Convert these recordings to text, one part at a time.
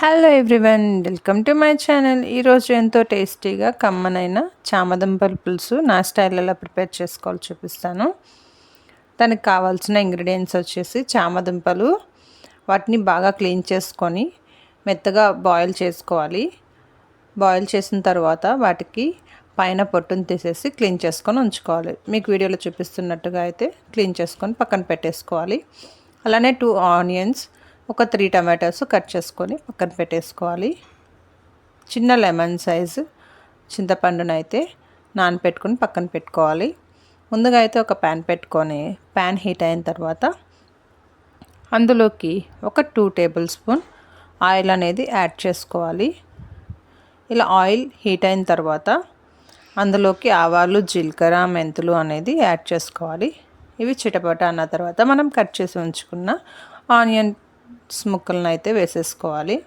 Hello everyone welcome to my channel ఈరోజు ఎంతో టేస్టీగా కమ్మనైన చామదంపల పులుసు నా స్టైల్ ఎలా ప్రిపేర్ చేసుకోవాలో చూపిస్తాను. దానికి కావాల్సిన ఇంగ్రీడియంట్స్ వచ్చేసి చామదుంపలు వాటిని బాగా క్లీన్ చేసుకొని మెత్తగా బాయిల్ చేసుకోవాలి. బాయిల్ చేసిన తర్వాత వాటికి పైన పొట్టును తీసేసి క్లీన్ చేసుకొని ఉంచుకోవాలి. మీకు వీడియోలో చూపిస్తున్నట్టుగా అయితే క్లీన్ చేసుకొని పక్కన పెట్టేసుకోవాలి. అలానే టూ ఆనియన్స్ ఒక త్రీ టమాటోస్ కట్ చేసుకొని పక్కన పెట్టేసుకోవాలి. చిన్న లెమన్ సైజు చింతపండునైతే నానపెట్టుకొని పక్కన పెట్టుకోవాలి. ముందుగా అయితే ఒక ప్యాన్ పెట్టుకొని ప్యాన్ హీట్ అయిన తర్వాత అందులోకి ఒక టూ టేబుల్ స్పూన్ ఆయిల్ అనేది యాడ్ చేసుకోవాలి. ఇలా ఆయిల్ హీట్ అయిన తర్వాత అందులోకి ఆవాలు జీలకర్ర మెంతులు అనేది యాడ్ చేసుకోవాలి. ఇవి చిటపట అన్న తర్వాత మనం కట్ చేసి ఉంచుకున్న ఆనియన్ ముక్కలను అయితే వేసేసుకోవాలి.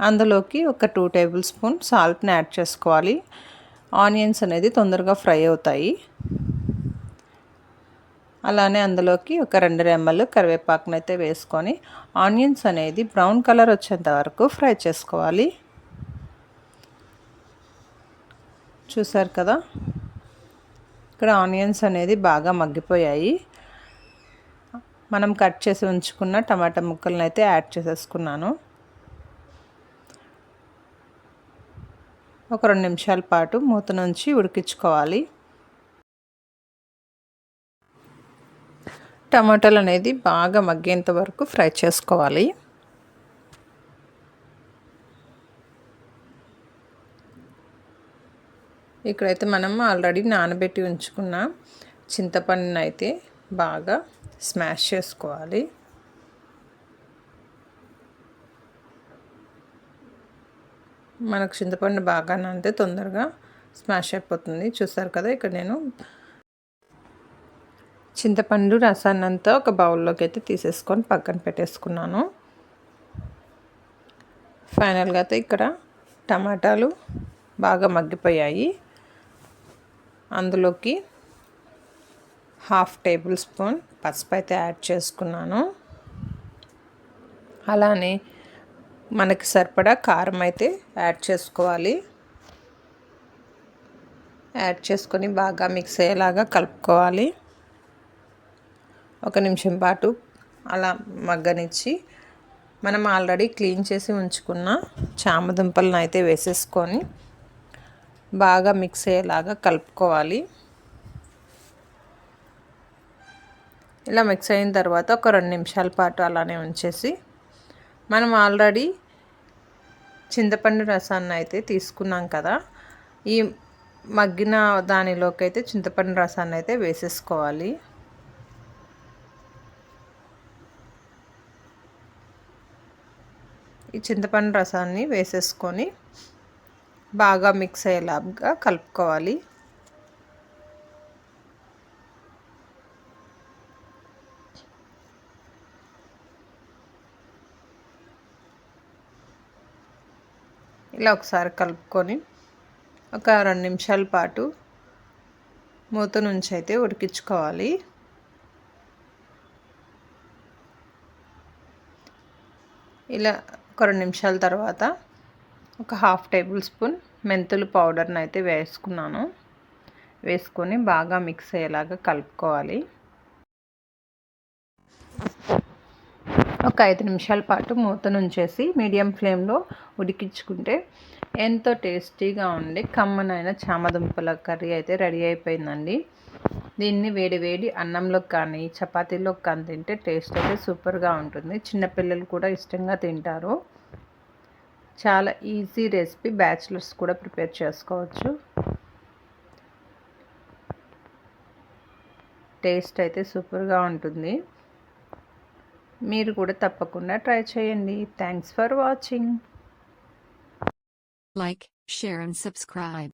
అందులోకి ఒక టూ టేబుల్ స్పూన్ సాల్ట్ని యాడ్ చేసుకోవాలి. ఆనియన్స్ అనేది తొందరగా ఫ్రై అవుతాయి. అలానే అందులోకి ఒక రెండు రెమ్మలు కరివేపాకును అయితే వేసుకొని ఆనియన్స్ అనేది బ్రౌన్ కలర్ వచ్చేంత వరకు ఫ్రై చేసుకోవాలి. చూసారు కదా? ఇక్కడ ఆనియన్స్ అనేది బాగా మగ్గిపోయాయి. మనం కట్ చేసి ఉంచుకున్న టమాటా ముక్కలను అయితే యాడ్ చేసేసుకున్నాను. ఒక రెండు నిమిషాల పాటు మూత నుంచి ఉడికించుకోవాలి. టమాటాలు అనేది బాగా మగ్గేంత వరకు ఫ్రై చేసుకోవాలి. ఇక్కడైతే మనం ఆల్రెడీ నానబెట్టి ఉంచుకున్న చింతపండుని అయితే బాగా స్మాష్ చేసుకోవాలి. మనకు చింతపండు బాగా అంటే తొందరగా స్మాష్ అయిపోతుంది. చూసారు కదా ఇక్కడ నేను చింతపండు రసాన్ని అంతా ఒక బౌల్లోకి అయితే తీసేసుకొని పక్కన పెట్టేసుకున్నాను. ఫైనల్గా అయితే ఇక్కడ టమాటాలు బాగా మగ్గిపోయాయి. అందులోకి హాఫ్ టేబుల్ స్పూన్ పసుపు అయితే యాడ్ చేసుకున్నాను. అలానే మనకి సరిపడా కారం అయితే యాడ్ చేసుకోవాలి. యాడ్ చేసుకొని బాగా మిక్స్ అయ్యేలాగా కలుపుకోవాలి. ఒక నిమిషం పాటు అలా మగ్గనిచ్చి మనం ఆల్రెడీ క్లీన్ చేసి ఉంచుకున్న చామదుంపలను అయితే వేసేసుకొని బాగా మిక్స్ అయ్యేలాగా కలుపుకోవాలి. ఇలా మిక్స్ అయిన తర్వాత ఒక రెండు నిమిషాల పాటు అలానే ఉంచేసి మనం ఆల్రెడీ చింతపండు రసాన్ని అయితే తీసుకున్నాం కదా ఈ మగ్గిన దానిలోకి అయితే చింతపండు రసాన్ని అయితే వేసేసుకోవాలి. ఈ చింతపండు రసాన్ని వేసేసుకొని బాగా మిక్స్ అయ్యేలాగా కలుపుకోవాలి. ఇలా ఒకసారి కలుపుకొని ఒక రెండు నిమిషాల పాటు మూత నుంచి అయితే ఉడికించుకోవాలి. ఇలా ఒక రెండు నిమిషాల తర్వాత ఒక హాఫ్ టేబుల్ స్పూన్ మెంతులు పౌడర్ని అయితే వేసుకున్నాను. వేసుకొని బాగా మిక్స్ అయ్యేలాగా కలుపుకోవాలి. ఒక ఐదు నిమిషాల పాటు మూతనుంచేసి మీడియం ఫ్లేమ్లో ఉడికించుకుంటే ఎంతో టేస్టీగా ఉండి కమ్మనైన చామదుంపల కర్రీ అయితే రెడీ అయిపోయిందండి. దీన్ని వేడి వేడి కానీ చపాతీలోకి కానీ తింటే టేస్ట్ అయితే సూపర్గా ఉంటుంది. చిన్నపిల్లలు కూడా ఇష్టంగా తింటారు. చాలా ఈజీ రెసిపీ. బ్యాచిలర్స్ కూడా ప్రిపేర్ చేసుకోవచ్చు. టేస్ట్ అయితే సూపర్గా ఉంటుంది. మీరు కూడా తప్పకుండా ట్రై చేయండి. Thanks for watching like share and subscribe